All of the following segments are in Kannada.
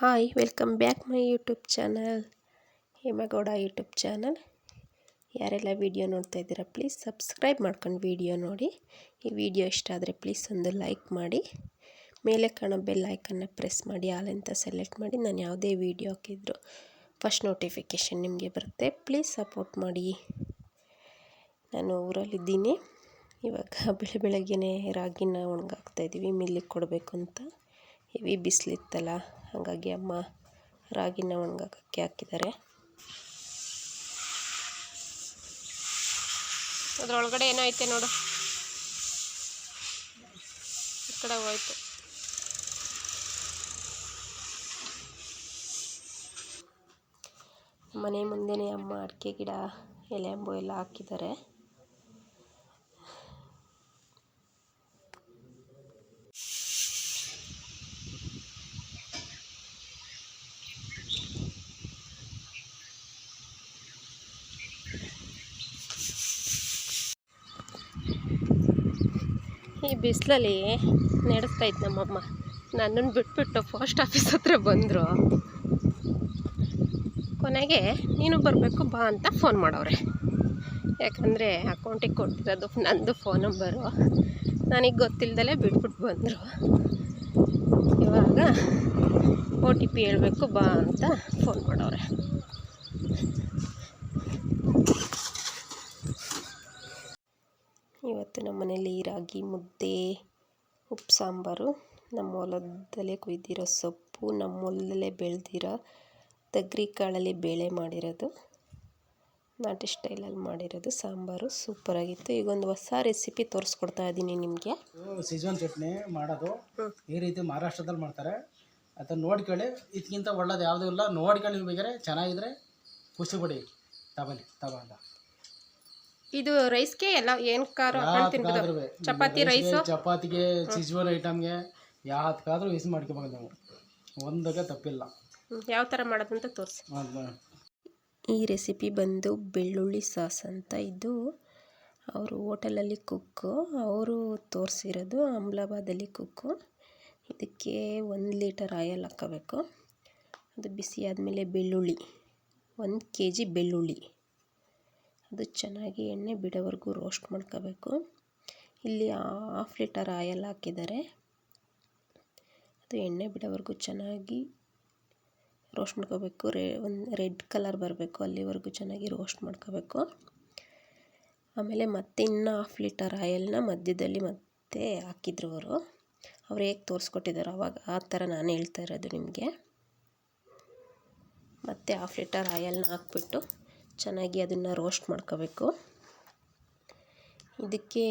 Hi, welcome back my YouTube channel. Hemagowda YouTube channel. ಯಾರೆಲ್ಲ ವೀಡಿಯೋ ನೋಡ್ತಾ ಇದ್ದೀರಾ, ಪ್ಲೀಸ್ ಸಬ್ಸ್ಕ್ರೈಬ್ ಮಾಡ್ಕೊಂಡು ವೀಡಿಯೋ ನೋಡಿ. ಈ ವಿಡಿಯೋ ಇಷ್ಟ ಆದರೆ ಪ್ಲೀಸ್ ಒಂದು ಲೈಕ್ ಮಾಡಿ. ಮೇಲೆ ಕಾಣೋ ಬೆಲ್ ಐಕನ್ನ ಪ್ರೆಸ್ ಮಾಡಿ ಅಂತ ಸೆಲೆಕ್ಟ್ ಮಾಡಿ. ನಾನು ಯಾವುದೇ ವೀಡಿಯೋ ಹಾಕಿದ್ರು ಫಸ್ಟ್ ನೋಟಿಫಿಕೇಷನ್ ನಿಮಗೆ ಬರುತ್ತೆ. ಪ್ಲೀಸ್ ಸಪೋರ್ಟ್ ಮಾಡಿ. ನಾನು ಊರಲ್ಲಿದ್ದೀನಿ. ಇವಾಗ ಬೆಳೆ, ಬೆಳಗ್ಗೆನೇ ರಾಗಿನ ಒಣಗಾಕ್ತಾಯಿದ್ದೀವಿ ಮಿಲ್ಲಿಗೆ ಕೊಡಬೇಕು ಅಂತ. ಹೆವಿ ಬಿಸಿಲಿತ್ತಲ್ಲ. ಹಾಗಾಗಿ ಅಮ್ಮ ರಾಗಿನ ಒಣಗಾಕಕ್ಕೆ ಹಾಕಿದ್ದಾರೆ. ಅದರೊಳಗಡೆ ಏನೋ ನೋಡು. ಈ ಕಡೆ ಹೋಯ್ತು ಮನೆ ಮುಂದೆನೇ ಅಮ್ಮ ಅಡಿಕೆ ಗಿಡ ಎಲೆಂಬು ಎಲ್ಲ ಹಾಕಿದ್ದಾರೆ. ಈ ಬಿಸಿಲಲ್ಲಿ ನಡೆಸ್ತಾ ಇತ್ತು ನಮ್ಮಮ್ಮ. ನನ್ನನ್ನು ಬಿಟ್ಬಿಟ್ಟು ಪೋಸ್ಟ್ ಆಫೀಸ್ ಹತ್ರ ಬಂದರು. ಕೊನೆಗೆ, ನೀನು ಬರಬೇಕು ಬಾ ಅಂತ ಫೋನ್ ಮಾಡವ್ರೆ. ಯಾಕಂದರೆ ಅಕೌಂಟಿಗೆ ಕೊಟ್ಟಿರೋದು ನಂದು ಫೋನ್ ನಂಬರು. ನನಗೆ ಗೊತ್ತಿಲ್ಲದಲ್ಲೇ ಬಿಟ್ಬಿಟ್ಟು ಬಂದರು. ಇವಾಗ ಓ ಟಿ ಪಿ ಹೇಳಬೇಕು ಬಾ ಅಂತ ಫೋನ್ ಮಾಡವ್ರೆ. ಇವತ್ತು ನಮ್ಮ ಮನೇಲಿ ರಾಗಿ ಮುದ್ದೆ ಉಪ್ಪು ಸಾಂಬಾರು. ನಮ್ಮ ಹೊಲದಲ್ಲೇ ಕುಯ್ದಿರೋ ಸೊಪ್ಪು ನಮ್ಮ ಹೊಲದಲ್ಲೇ ಬೆಳೆದಿರೋ ತಗ್ರಿ ಕಾಳಲ್ಲಿ ಬೇಳೆ ಮಾಡಿರೋದು. ನಾಟಿ ಸ್ಟೈಲಲ್ಲಿ ಮಾಡಿರೋದು. ಸಾಂಬಾರು ಸೂಪರಾಗಿತ್ತು. ಈಗ ಒಂದು ಹೊಸ ರೆಸಿಪಿ ತೋರಿಸ್ಕೊಡ್ತಾ ಇದ್ದೀನಿ ನಿಮಗೆ. ಸೀಸನ್ ಚಟ್ನಿ ಮಾಡೋದು. ಈ ರೀತಿ ಮಹಾರಾಷ್ಟ್ರದಲ್ಲಿ ಮಾಡ್ತಾರೆ. ಅದನ್ನು ನೋಡ್ಕೊಳ್ಳಿ. ಇದಕ್ಕಿಂತ ಒಳ್ಳೇದು ಯಾವುದೂ ಇಲ್ಲ. ನೋಡ್ಕೊಳ್ಳಿ ಬೇಕಾದ್ರೆ. ಚೆನ್ನಾಗಿದ್ರೆ ಖುಷಿ ಪಡಿ. ತಗೊಳ್ಳಿ. ತಗೊಂಡ ಇದು ರೈಸ್ಗೆ ಎಲ್ಲ ಏನು ಖಾರ ಹಾಕೊಂಡು ತಿನ್ಬೋದು ಚಪಾತಿ ರೈಸ್? ಚಪಾತಿಗೆ ಸಿಜ್ವನ್ ಐಟಮ್ಗೆ ಯಾವ್ದಕ್ಕಾದ್ರೂ ಯೂಸ್ ಮಾಡ್ಕೋಬಹುದು ನಾವು. ಒಂದಕ್ಕೆ ತಪ್ಪಿಲ್ಲ. ಯಾವ ಥರ ಮಾಡೋದಂತ ತೋರಿಸಿ. ಈ ರೆಸಿಪಿ ಬಂದು ಬೆಳ್ಳುಳ್ಳಿ ಸಾಸ್ ಅಂತ ಇದು. ಅವರು ಹೋಟೆಲಲ್ಲಿ ಕುಕ್ಕು. ಅವರು ತೋರಿಸಿರೋದು ಅಮ್ಲಾಬಾದಲ್ಲಿ ಕುಕ್ಕು. ಇದಕ್ಕೆ ಒಂದು ಲೀಟರ್ ಆಯಲ್ ಹಾಕ್ಕೋಬೇಕು. ಅದು ಬಿಸಿ ಆದಮೇಲೆ ಬೆಳ್ಳುಳ್ಳಿ. ಒಂದು ಕೆ ಜಿ ಬೆಳ್ಳುಳ್ಳಿ. ಅದು ಚೆನ್ನಾಗಿ ಎಣ್ಣೆ ಬಿಡೋವರೆಗೂ ರೋಸ್ಟ್ ಮಾಡ್ಕೋಬೇಕು. ಇಲ್ಲಿ ಹಾಫ್ ಲೀಟರ್ ಆಯಲ್ ಹಾಕಿದ್ದಾರೆ. ಅದು ಎಣ್ಣೆ ಬಿಡೋವರೆಗೂ ಚೆನ್ನಾಗಿ ರೋಸ್ಟ್ ಮಾಡ್ಕೋಬೇಕು. ರೇ, ಒಂದು ರೆಡ್ ಕಲರ್ ಬರಬೇಕು, ಅಲ್ಲಿವರೆಗೂ ಚೆನ್ನಾಗಿ ರೋಸ್ಟ್ ಮಾಡ್ಕೋಬೇಕು. ಆಮೇಲೆ ಮತ್ತೆ ಇನ್ನು ಹಾಫ್ ಲೀಟರ್ ಆಯಲ್ನ ಮಧ್ಯದಲ್ಲಿ ಮತ್ತೆ ಹಾಕಿದ್ರು ಅವರು. ಅವ್ರು ಹೇಗೆ ತೋರಿಸ್ಕೊಟ್ಟಿದ್ದಾರೆ ಅವಾಗ ಆ ಥರ ನಾನು ಹೇಳ್ತಾ ಇರೋದು ನಿಮಗೆ. ಮತ್ತೆ ಹಾಫ್ ಲೀಟರ್ ಆಯಲ್ನ ಹಾಕ್ಬಿಟ್ಟು ಚೆನ್ನಾಗಿ ಅದನ್ನು ರೋಸ್ಟ್ ಮಾಡ್ಕೋಬೇಕು. ಇದಕ್ಕೆ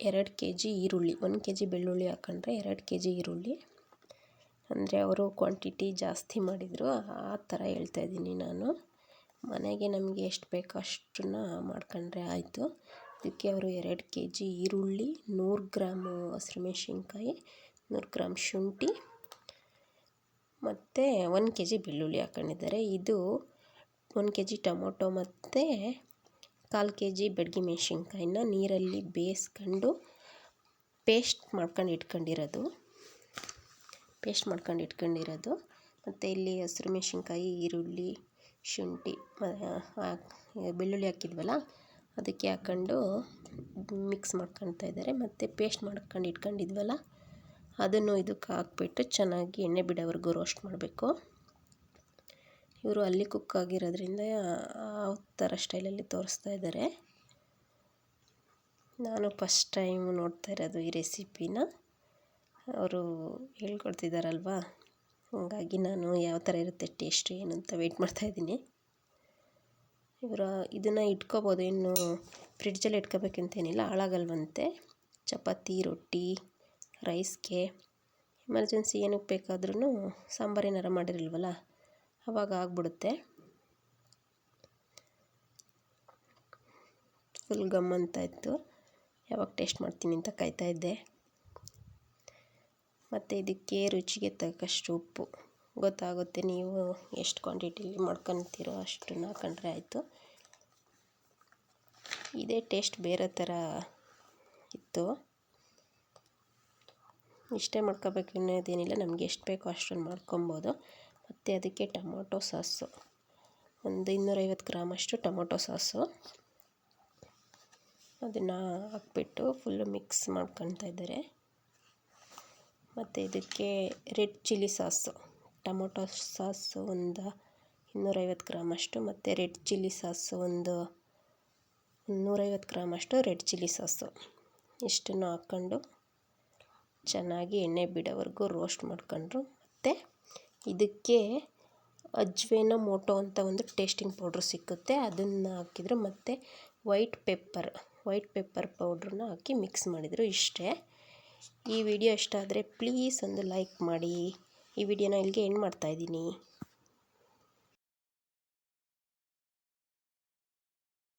ಎರಡು ಕೆ ಜಿ ಈರುಳ್ಳಿ, ಒಂದು ಕೆ ಜಿ ಬೆಳ್ಳುಳ್ಳಿ ಹಾಕೊಂಡ್ರೆ ಎರಡು ಕೆ ಜಿ ಈರುಳ್ಳಿ. ಅಂದರೆ ಅವರು ಕ್ವಾಂಟಿಟಿ ಜಾಸ್ತಿ ಮಾಡಿದರು, ಆ ಥರ ಹೇಳ್ತಾ ಇದ್ದೀನಿ ನಾನು. ಮನೆಗೆ ನಮಗೆ ಎಷ್ಟು ಬೇಕೋ ಅಷ್ಟನ್ನ ಮಾಡ್ಕೊಂಡ್ರೆ ಆಯಿತು. ಇದಕ್ಕೆ ಅವರು ಎರಡು ಕೆ ಜಿ ಈರುಳ್ಳಿ, ನೂರು ಗ್ರಾಮು ಹಸಿರುಮೆಣ್ಸಿನ್ಕಾಯಿ, ನೂರು ಗ್ರಾಮ್ ಶುಂಠಿ, ಮತ್ತು ಒಂದು ಕೆ ಜಿ ಬೆಳ್ಳುಳ್ಳಿ ಹಾಕೊಂಡಿದ್ದಾರೆ. ಇದು ಒಂದು ಕೆ ಜಿ ಟೊಮೊಟೊ ಮತ್ತು ಕಾಲು ಕೆ ಜಿ ಬೆಡ್ಗಿ ಮೆಣಸಿನ್ಕಾಯಿನ ನೀರಲ್ಲಿ ಬೇಯಿಸ್ಕೊಂಡು ಪೇಸ್ಟ್ ಮಾಡ್ಕೊಂಡು ಇಟ್ಕೊಂಡಿರೋದು. ಪೇಸ್ಟ್ ಮಾಡ್ಕೊಂಡು ಇಟ್ಕೊಂಡಿರೋದು. ಮತ್ತು ಇಲ್ಲಿ ಹಸಿರು ಮೆಣಸಿನ್ಕಾಯಿ, ಈರುಳ್ಳಿ, ಶುಂಠಿ ಬೆಳ್ಳುಳ್ಳಿ ಹಾಕಿದ್ವಲ್ಲ, ಅದಕ್ಕೆ ಹಾಕ್ಕೊಂಡು ಮಿಕ್ಸ್ ಮಾಡ್ಕೊಳ್ತಾ ಇದ್ದಾರೆ. ಮತ್ತು ಪೇಸ್ಟ್ ಮಾಡ್ಕೊಂಡು ಇಟ್ಕೊಂಡಿದ್ವಲ್ಲ, ಅದನ್ನು ಇದಕ್ಕೆ ಹಾಕ್ಬಿಟ್ಟು ಚೆನ್ನಾಗಿ ಎಣ್ಣೆ ಬಿಡೋವರೆಗೂ ರೋಸ್ಟ್ ಮಾಡಬೇಕು. ಇವರು ಅಲ್ಲಿ ಕುಕ್ ಆಗಿರೋದ್ರಿಂದ, ಆ ಥರ ಸ್ಟೈಲಲ್ಲಿ ತೋರಿಸ್ತಾ ಇದ್ದಾರೆ ನಾನು ಫಸ್ಟ್ ಟೈಮ್ ನೋಡ್ತಾ ಇರೋದು ಈ ರೆಸಿಪಿನ ಅವರು ಹೇಳ್ಕೊಡ್ತಿದ್ದಾರಲ್ವಾ ಹಾಗಾಗಿ ನಾನು ಯಾವ ಥರ ಇರುತ್ತೆ ಟೇಸ್ಟ್ ಏನು ಅಂತ ವೆಯ್ಟ್ ಮಾಡ್ತಾಯಿದ್ದೀನಿ ಇವರು ಇದನ್ನು ಇಟ್ಕೋಬೋದು. ಇನ್ನು ಫ್ರಿಡ್ಜಲ್ಲಿ ಇಟ್ಕೋಬೇಕಂತೇನಿಲ್ಲ. ಹಾಳಾಗಲ್ವಂತೆ ಚಪಾತಿ, ರೊಟ್ಟಿ ರೈಸ್ಗೆ ಎಮರ್ಜೆನ್ಸಿ ಏನಕ್ಕೆ ಬೇಕಾದ್ರೂ ಸಾಂಬಾರು ಏನಾರು ಮಾಡಿರಲ್ವಲ್ಲ? ಅವಾಗ ಆಗ್ಬಿಡುತ್ತೆ. ಫುಲ್ ಗಮ್ ಅಂತ ಇತ್ತು. ಯಾವಾಗ ಟೇಸ್ಟ್ ಮಾಡ್ತೀನಿ ಅಂತ ಕಾಯ್ತಾ ಇದ್ದೆ. ಮತ್ತು ಇದಕ್ಕೆ ರುಚಿಗೆ ತಕ್ಕಷ್ಟು ಉಪ್ಪು. ಗೊತ್ತಾಗುತ್ತೆ ನೀವು ಎಷ್ಟು ಕ್ವಾಂಟಿಟಿಲಿ ಮಾಡ್ಕೊತೀರೋ ಅಷ್ಟನ್ನು ಹಾಕೊಂಡ್ರೆ ಆಯಿತು. ಇದೇ ಟೇಸ್ಟ್ ಬೇರೆ ಥರ ಇತ್ತು. ಇಷ್ಟೇ ಮಾಡ್ಕೋಬೇಕು ಅನ್ನೋದೇನಿಲ್ಲ, ನಮಗೆ ಎಷ್ಟು ಬೇಕೋ ಅಷ್ಟನ್ನು ಮಾಡ್ಕೊಬೋದು. ಮತ್ತು ಅದಕ್ಕೆ ಟೊಮೊಟೊ ಸಾಸು. ಒಂದು ಇನ್ನೂರೈವತ್ತು ಗ್ರಾಮಷ್ಟು ಟೊಮೊಟೊ ಸಾಸು. ಅದನ್ನು ಹಾಕ್ಬಿಟ್ಟು ಫುಲ್ಲು ಮಿಕ್ಸ್ ಮಾಡ್ಕೊತಾ ಇದ್ದಾರೆ. ಮತ್ತು ಇದಕ್ಕೆ red chilli sauce. Tomato sauce ಒಂದು ಇನ್ನೂರೈವತ್ತು ಗ್ರಾಮಷ್ಟು ಮತ್ತು ರೆಡ್ ಚಿಲ್ಲಿ ಸಾಸು ಒಂದು ನೂರೈವತ್ತು ಗ್ರಾಮಷ್ಟು ರೆಡ್ ಚಿಲ್ಲಿ ಸಾಸು. ಇಷ್ಟನ್ನು ಹಾಕ್ಕೊಂಡು ಚೆನ್ನಾಗಿ ಎಣ್ಣೆ ಬಿಡೋವರೆಗೂ ರೋಸ್ಟ್ ಮಾಡ್ಕೊಂಡ್ರು. ಮತ್ತು ಇದಕ್ಕೆ ಅಜ್ವೇನ ಮೋಟೋ ಅಂತ ಒಂದು ಟೇಸ್ಟಿಂಗ್ ಪೌಡ್ರ್ ಸಿಕ್ಕುತ್ತೆ. ಅದನ್ನು ಹಾಕಿದ್ರು ಮತ್ತು ವೈಟ್ ಪೆಪ್ಪರ್ ವೈಟ್ ಪೆಪ್ಪರ್ ಪೌಡ್ರನ್ನ ಹಾಕಿ ಮಿಕ್ಸ್ ಮಾಡಿದರು ಇಷ್ಟೇ. ಈ ವಿಡಿಯೋ ಇಷ್ಟ ಆದರೆ ಪ್ಲೀಸ್ ಒಂದು ಲೈಕ್ ಮಾಡಿ. ಈ ವಿಡಿಯೋನ ಇಲ್ಲಿಗೆ ಎಂಡ್ ಮಾಡ್ತಾಯಿದ್ದೀನಿ